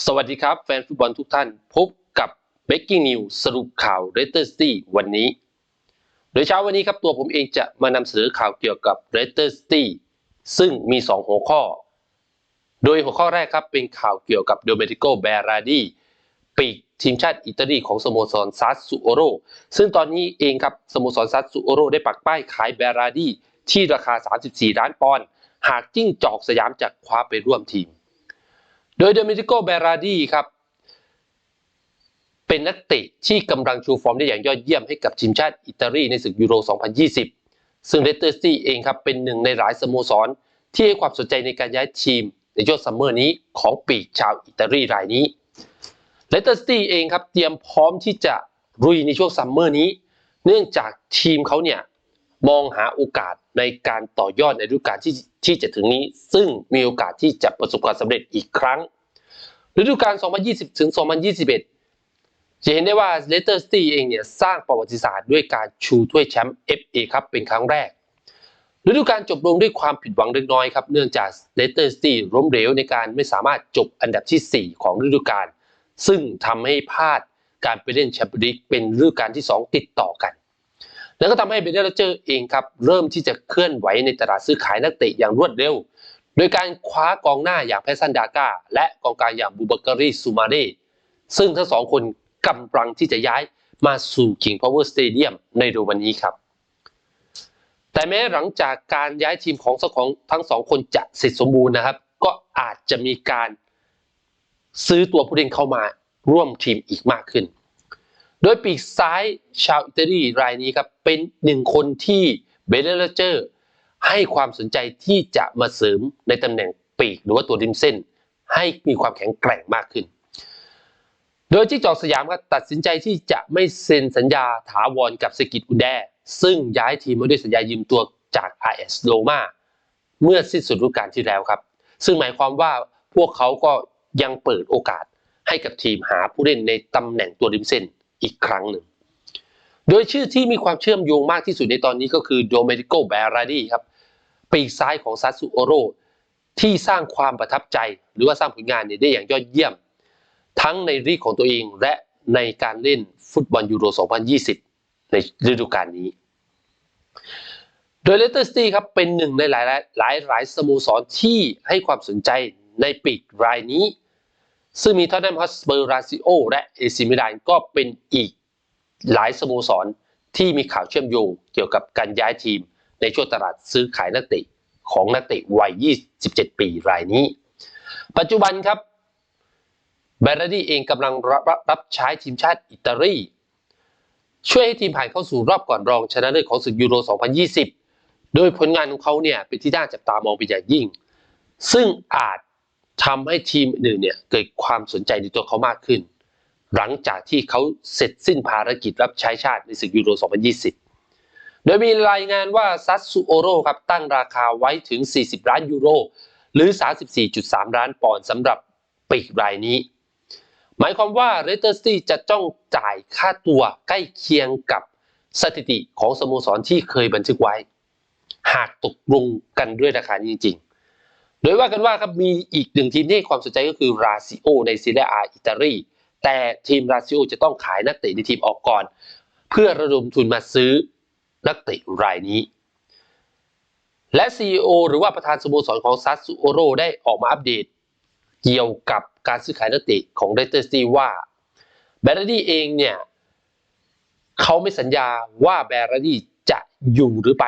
สวัสดีครับ แฟนฟุตบอลทุกท่าน พบกับ Breaking News สรุปข่าว r e t e r City วันนี้ โดยเช้าวันนี้ครับตัวผมเองจะมานำเสนอข่าวเกี่ยวกับ r e t e r City ซึ่งมี 2 หัวข้อ โดยหัวข้อแรกครับเป็นข่าวเกี่ยวกับ Domenico Berardi ปีกทีมชาติอิตาลีของสโมสรซัสซูโอโรซึ่งตอนนี้เองครับสโมสรซัสซูโอโรได้ปักป้ายขายเบราดีที่ราคา 34 ล้านปอนด์หากจิ้งจอกสยามจากคว้าไปร่วมทีม โดยเดมิติโกเบราดีครับ เป็นนักเตะที่กำลังชูฟอร์มได้อย่างยอดเยี่ยมให้กับทีมชาติอิตาลีในศึกยูโร 2020 ซึ่งเลสเตอร์สตีเองครับเป็นหนึ่งในหลายสโมสร ที่ให้ความสนใจในการย้ายทีมในช่วงซัมเมอร์นี้ของปีกชาวอิตาลีรายนี้เลสเตอร์ซิตี้เองครับเตรียมพร้อมที่จะรุยในช่วงซัมเมอร์นี้ เนื่องจากทีมเขาเนี่ย มองหาโอกาสในการต่อยอดในฤดูกาลที่ที่จะถึงนี้ ซึ่งมีโอกาสที่จะประสบความสำเร็จอีกครั้ง ฤดูกาล 2020 ถึง 2021 จะเห็นได้ว่าเลสเตอร์ซิตี้เองเนี่ยสร้างประวัติศาสตร์ด้วยการชูถ้วยแชมป์ FA ครับเป็นครั้งแรก ฤดูกาลจบลงด้วยความผิดหวังเล็กน้อยครับ เนื่องจากเลสเตอร์ซิตี้ล้มเหลวในการไม่สามารถจบอันดับที่ 4 ของฤดูกาลซึ่งทำให้พลาดการไปเล่นแชมเปี้ยนลีกเป็นฤดูกาลที่ 2 ติดต่อกัน แล้วก็ทำให้เบเดลเจอร์เองครับเริ่มที่จะเคลื่อนไหวในตลาดซื้อขายนักเตะอย่างรวดเร็ว โดยการคว้ากองหน้าอย่างแพซันดาก้าและกองกลางอย่างบูบาการีซูมาเดซึ่งทั้งสองคนกำลังที่จะย้ายมาสู่ King Power Stadium ในเร็ววันนี้ครับแต่แม้หลังจากการย้ายทีมของของทั้งสองคนจะเสร็จสมบูรณ์นะครับ ก็อาจจะมีการซื้อตัวผู้เล่นเข้ามาร่วมทีมอีกมากขึ้น โดยปีกซ้ายชาวอิตาลีรายนี้ครับ เป็นหนึ่งคนที่เบเลเจอร์ให้ความสนใจที่จะมาเสริมในตำแหน่งปีกหรือว่าตัวริมเส้น ให้มีความแข็งแกร่งมากขึ้น โดยจิกจอกสยามก็ตัดสินใจที่จะไม่เซ็นสัญญาถาวรกับสกิตอุแดซึ่งย้ายทีมมาด้วยสัญญายืมตัวจาก RS Roma เมื่อสิ้นสุดฤดูกาลที่แล้วครับ ซึ่งหมายความว่าพวกเขาก็ยังเปิดโอกาสให้กับทีมหาผู้เล่นในตำแหน่งตัวริมเส้น อีกครั้งหนึ่ง โดยชื่อที่มีความเชื่อมโยงมากที่สุดในตอนนี้ก็คือโดเมดิโกแบราดีครับปีกซ้ายของซัตสุโอโรที่สร้างความประทับใจหรือว่าสร้างผลงานเนี่ยได้อย่างยอดเยี่ยม ทั้งในลีกของตัวเองและในการเล่นฟุตบอลยูโร 2020 ในฤดูกาลนี้ โดยเลสเตอร์ซิตี้ครับเป็นหนึ่งในหลายหลายหลายสโมสรที่ให้ความสนใจในปีกรายนี้ ซึ่งมีทอตแนมฮอสเปอร์ราซิโอและเอซิมิลานก็เป็นอีกหลายสโมสรที่มีข่าวเชื่อมโยงเกี่ยวกับการย้ายทีมในช่วงตลาดซื้อขายนักเตะของนักเตะวัย 27 ปีรายนี้ ปัจจุบันครับแบรดี้เองกำลังรับรับใช้ทีมชาติอิตาลีช่วยให้ทีมผ่านเข้าสู่รอบก่อนรองชนะเลิศของศึกยูโร 2020 โดยผลงานของเขาเนี่ยเป็นที่น่าจับตามองเป็นอย่างยิ่ง ซึ่งอาจ ทำให้ทีมอื่นเนี่ยเกิดความสนใจในตัวเขามากขึ้น หลังจากที่เขาเสร็จสิ้นภารกิจรับใช้ชาติในศึกยูโร 2020 โดยมีรายงานว่าซัตซูโอโรครับตั้งราคาไว้ถึง 40 ล้านยูโร หรือ 34.3 ล้านปอนด์สำหรับปีกรายนี้ หมายความว่าเรสเตอร์ซีจะต้องจ่ายค่าตัวใกล้เคียงกับสถิติของสโมสรที่เคยบันทึกไว้ หากตกลงกันด้วยราคานี้จริงๆ โดยว่ากันว่าครับมีอีกหนึ่งทีมที่ให้ความสนใจก็คือราซิโอในซีเรียอาอิตาลีแต่ทีมราซิโอจะต้องขายนักเตะในทีมออกก่อน เพื่อระดมทุนมาซื้อนักเตะรายนี้ และ CEO หรือว่าประธานสโมสรของซัตซูโอโรได้ออกมาอัปเดต เกี่ยวกับการซื้อขายนักเตะของเรสเตอร์ซีว่าแบรดี้เองเนี่ยเขาไม่สัญญาว่าแบรดี้จะอยู่หรือไป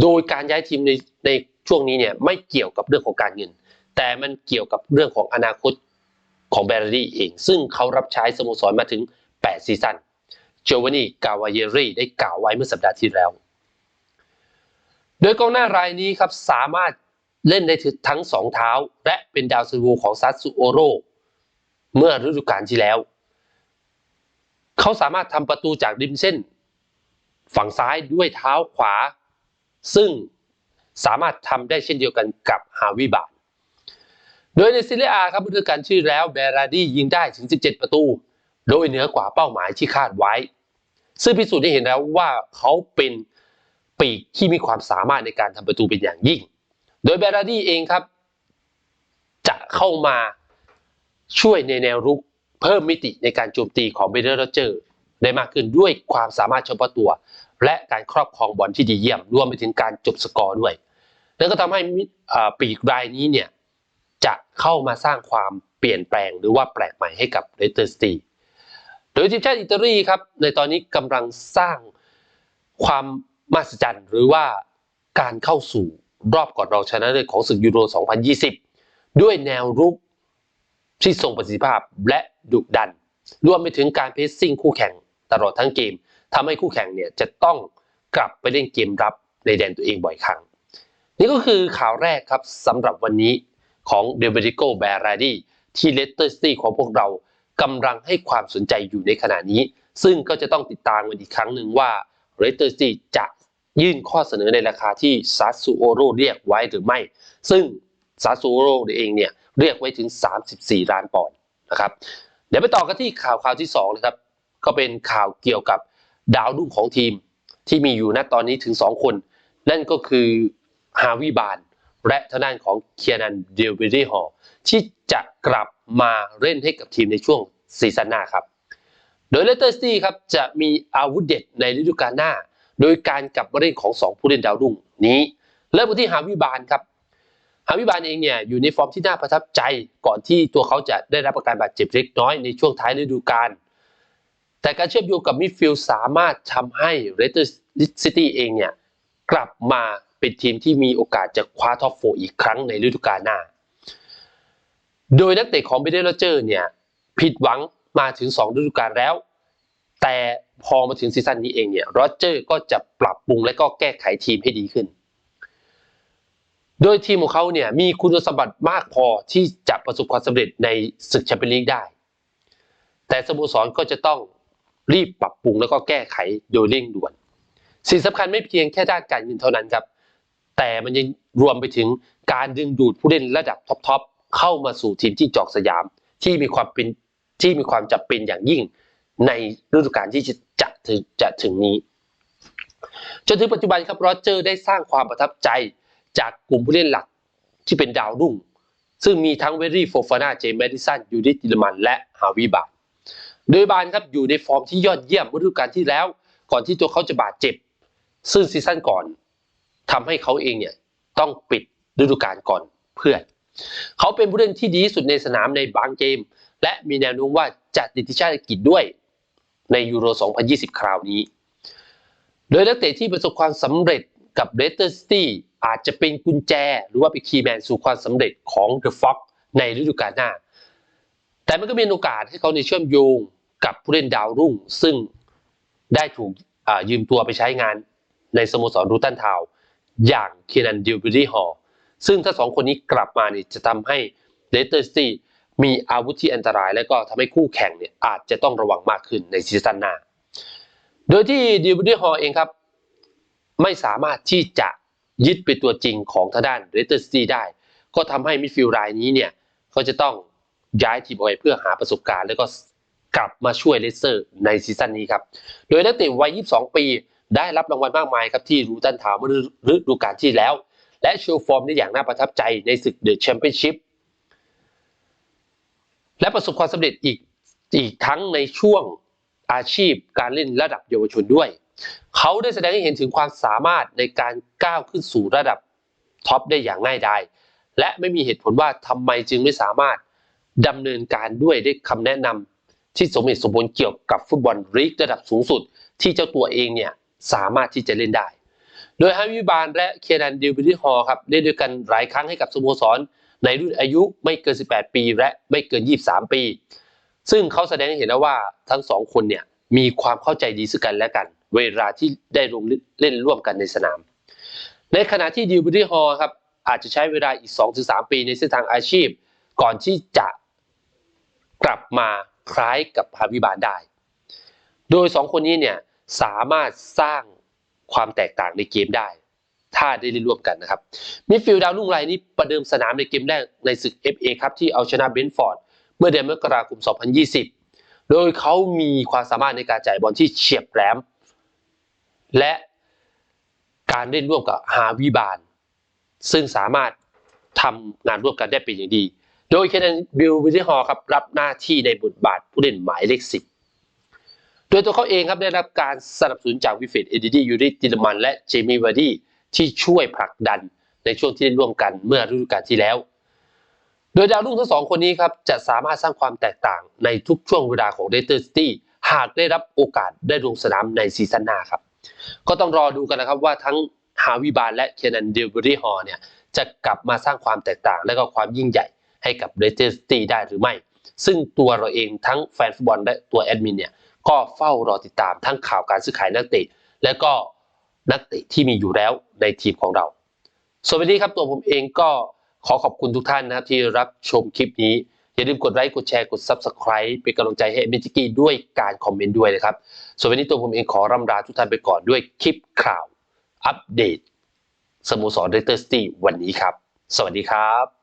โดยการย้ายทีมในในช่วงนี้เนี่ยไม่เกี่ยวกับเรื่องของการเงิน แต่มันเกี่ยวกับเรื่องของอนาคตของแบรดี้เอง ซึ่งเขารับใช้สโมสรมาถึง 8 ซีซั่นโจวานีกาวาเยรีได้กล่าวไว้เมื่อสัปดาห์ที่แล้ว โดยกองหน้ารายนี้ครับสามารถเล่นได้ทั้งสองเท้า และเป็นดาวซันโวของซัตสุโอโรเมื่อฤดูกาลที่แล้ว เขาสามารถทำประตูจากริมเส้น ฝั่งซ้ายด้วยเท้าขวา ซึ่งสามารถทำได้เช่นเดียวกันกับฮาวิบาลโดยในซีเรียอาครับฤดูกาลชื่อแล้วเบราดียิงได้ถึง 17 ประตู โดยเหนือกว่าเป้าหมายที่คาดไว้ ซึ่งพิสูจน์ได้เห็นแล้วว่าเขาเป็นปีกที่มีความสามารถในการทำประตูเป็นอย่างยิ่ง โดยเบราดีเองครับ จะเข้ามาช่วยในแนวรุกเพิ่มมิติในการโจมตีของเบเดอร์โรเจอร์ได้มากขึ้นด้วยความสามารถเฉพาะตัว และการครอบครองบอลที่ดีเยี่ยมรวมไปถึงการจบสกอร์ด้วยนั่นก็ทำให้ปีกรายนี้เนี่ยจะเข้ามาสร้างความเปลี่ยนแปลงหรือว่าแปลกใหม่ให้กับเรสเตอร์สตีโดยทีมชาติอิตาลีครับในตอนนี้กำลังสร้างความมหัศจรรย์หรือว่าการเข้าสู่รอบก่อนรองชนะเลิศของศึกยูโร 2020 ด้วยแนวรุกที่ทรงประสิทธิภาพและดุดัน รวมไปถึงการเพสซิ่งคู่แข่งตลอดทั้งเกม ทำให้คู่แข่งเนี่ยจะต้องกลับไปเล่นเกมรับในแดนตัวเองบ่อยครั้ง นี่ก็คือข่าวแรกครับสำหรับวันนี้ของเดวิดิโกแบราดีที่เลสเตอร์ซิตี้ของพวกเรากำลังให้ความสนใจอยู่ในขณะนี้ ซึ่งก็จะต้องติดตามกันอีกครั้งหนึ่งว่าเลสเตอร์ซิตี้จะยื่นข้อเสนอในราคาที่ซาซูโอโรเรียกไว้หรือไม่ ซึ่งซาซูโอโรเองเนี่ยเรียกไว้ถึง 34 ล้านปอนด์นะครับ เดี๋ยวไปต่อกันที่ข่าวข่าวที่2นะครับ ก็เป็นข่าวเกี่ยวกับ ดาวรุ่งของทีมที่มีอยู่ณตอนนี้ถึง 2 คน นั่นก็คือฮาวิบาน และทางด้านของเคียนันเดลเบรีฮอลที่จะกลับมาเล่นให้กับทีมในช่วงซีซั่นหน้าครับ โดยเลสเตอร์ซิตี้ครับจะมีอาวุธเด็ดในฤดูกาลหน้า โดยการกลับมาเล่นของ 2 ผู้เล่นดาวรุ่งนี้ เริ่มกันที่ฮาวิบานครับฮาวิบานเองเนี่ยอยู่ในฟอร์มที่น่าประทับใจก่อนที่ตัวเขาจะได้รับอาการบาดเจ็บเล็กน้อยในช่วงท้ายฤดูกาล แต่การเชื่อมโยงกับมิดฟิลด์สามารถทำให้เรสเตอร์ซิตี้เองเนี่ยกลับมาเป็นทีมที่มีโอกาสจะคว้าท็อปโฟอีกครั้งในฤดูกาลหน้า โดยนักเตะของเบเดอร์โรเจอร์เนี่ยผิดหวังมาถึง 2 ฤดูกาลแล้ว แต่พอมาถึงซีซั่นนี้เองเนี่ยโรเจอร์ก็จะปรับปรุงและก็แก้ไขทีมให้ดีขึ้น โดยทีมของเขาเนี่ยมีคุณสมบัติมากพอที่จะประสบความสำเร็จในศึกแชมเปี้ยนลีกได้ แต่สโมสรก็จะต้อง รีบปรับปรุงแล้วก็แก้ไขโดยเร่งด่วน สิ่งสำคัญไม่เพียงแค่ด้านการเงินเท่านั้นครับ แต่มันยังรวมไปถึงการดึงดูดผู้เล่นระดับท็อปๆเข้ามาสู่ทีมที่จอกสยาม ที่มีความเป็นที่มีความจำเป็นอย่างยิ่งในฤดูกาลที่จะจะถึงจะถึงนี้ จนถึงปัจจุบันครับโรเจอร์ได้สร้างความประทับใจจากกลุ่มผู้เล่นหลักที่เป็นดาวรุ่ง ซึ่งมีทั้งเวรี่โฟฟาน่าเจมส์แมดิสันยูดิติลมันและฮาวิบาร์ โดยบานครับอยู่ในฟอร์มที่ยอดเยี่ยมฤดูกาลที่แล้ว ก่อนที่ตัวเขาจะบาดเจ็บ ซึ่งซีซั่นก่อนทำให้เขาเองเนี่ยต้องปิดฤดูกาลก่อนเพื่อน เขาเป็นผู้เล่นที่ดีที่สุดในสนามในบางเกม และมีแนวโน้มว่าจะติดทีมชาติอังกฤษด้วยในยูโร 2020 คราวนี้ โดยนักเตะที่ประสบความสำเร็จกับเลสเตอร์ซิตี้อาจจะเป็นกุญแจ หรือว่าเป็นคีย์แมนสู่ความสำเร็จของเดอะฟ็อกในฤดูกาลหน้า แต่มันก็มีโอกาสให้เขาในเชื่อมโยง กับผู้เล่นดาวรุ่ง ซึ่งได้ถูกยืมตัวไปใช้งานในสโมสรรูตันทาว์อย่างเคนนันดิวบิรี่ฮอลซึ่งถ้าสองคนนี้กลับมาเนี่ยจะทำให้เลสเตอร์ซิตี้มีอาวุธที่อันตราย และก็ทำให้คู่แข่งเนี่ยอาจจะต้องระวังมากขึ้นในซีซั่นหน้า โดยที่ดิวบิรี่ฮอลเองครับ ไม่สามารถที่จะยึดเป็นตัวจริงของทางด้านเรสเตอร์ซิตี้ได้ ก็ทำให้มิดฟิลด์รายนี้เนี่ยเขาจะต้องย้ายทีมออกไปเพื่อหาประสบการณ์ แล้วก็ กลับมาช่วยเลสเตอร์ในซีซั่นนี้ครับ โดยนักเตะวัย 22 ปี ได้รับรางวัลมากมายครับที่รูตันทาวเมื่อฤดูกาลที่แล้ว และโชว์ฟอร์มได้อย่างน่าประทับใจในศึกเดอะแชมเปี้ยนชิพและประสบความสำเร็จอีกอีกทั้งในช่วงอาชีพการเล่นระดับเยาวชนด้วย เขาได้แสดงให้เห็นถึงความสามารถในการก้าวขึ้นสู่ระดับท็อปได้อย่างง่ายดายและไม่มีเหตุผลว่าทำไมจึงไม่สามารถดำเนินการด้วยได้คำแนะนำ ที่สมเหตุสมผลเกี่ยวกับฟุตบอลลีกระดับสูงสุด ที่เจ้าตัวเองเนี่ยสามารถที่จะเล่นได้ โดยฮาวิบานและเคนันดิวบิลิฮอครับเล่นด้วยกันหลายครั้งให้กับสโมสร ในรุ่นอายุไม่เกิน 18 ปีและไม่เกิน 23 ปี ซึ่งเขาแสดงให้เห็นแล้วว่าทั้งสองคนเนี่ยมีความเข้าใจดีซึ่งกันและกัน เวลาที่ได้ลงเล่นร่วมกันในสนาม ในขณะที่ดิวบิลิฮอครับอาจจะใช้เวลาอีก 2-3 ปีในเส้นทางอาชีพ ก่อนที่จะกลับมา คล้ายกับฮาวิบานได้ โดยสองคนนี้เนี่ยสามารถสร้างความแตกต่างในเกมได้ ถ้าได้เล่นร่วมกันนะครับมิดฟิลด์ดาวรุ่งรายนี้ประเดิมสนามในเกมแรกในศึก FA ครับที่เอาชนะเบนฟอร์ดเมื่อเดือนมกราคม 2020 โดยเขามีความสามารถในการจ่ายบอลที่เฉียบแหลม และการเล่นร่วมกับฮาวิบาน ซึ่งสามารถทำงานร่วมกันได้เป็นอย่างดี โดยเคนนบิลวิลลี่ฮอลครับรับหน้าที่ในบทบาทผู้เล่นหมายเลขสิบโดยตัวเขาเองครับได้รับการสนับสนุนจากวิเฟตเอดิดี้ยูริติลมันและเจมี่วาร์ดี้ที่ช่วยผลักดันในช่วงที่ได้ร่วมกันเมื่อฤดูกาลที่แล้ว โดยดาวรุ่งทั้งสองคนนี้ครับจะสามารถสร้างความแตกต่างในทุกช่วงเวลาของเดเตอร์ซิตี้หากได้รับโอกาสได้ลงสนามในซีซั่นหน้าครับ ก็ต้องรอดูกันนะครับว่าทั้งฮาวิบาลและเคนนันเดลเบอรี่ฮอเนี่ยจะกลับมาสร้างความแตกต่างและก็ความยิ่งใหญ่ ให้กับเดเตอร์ซิตี้ได้หรือไม่ ซึ่งตัวเราเองทั้งแฟนฟุตบอลและตัวแอดมินเนี่ยก็เฝ้ารอติดตามทั้งข่าวการซื้อขายนักเตะ และก็นักเตะที่มีอยู่แล้วในทีมของเรา ส่วนวันนี้ครับตัวผมเองก็ขอขอบคุณทุกท่านนะครับที่รับชมคลิปนี้ อย่าลืมกดไลค์กดแชร์กด Subscribe เป็นกำลังใจให้เบนจิกี้ด้วยการคอมเมนต์ด้วยนะครับ ส่วนวันนี้ตัวผมเองขอร่ำลาทุกท่านไปก่อนด้วยคลิปข่าว อัปเดตสโมสรเรเตอร์สตีวันนี้ครับ สวัสดีครับ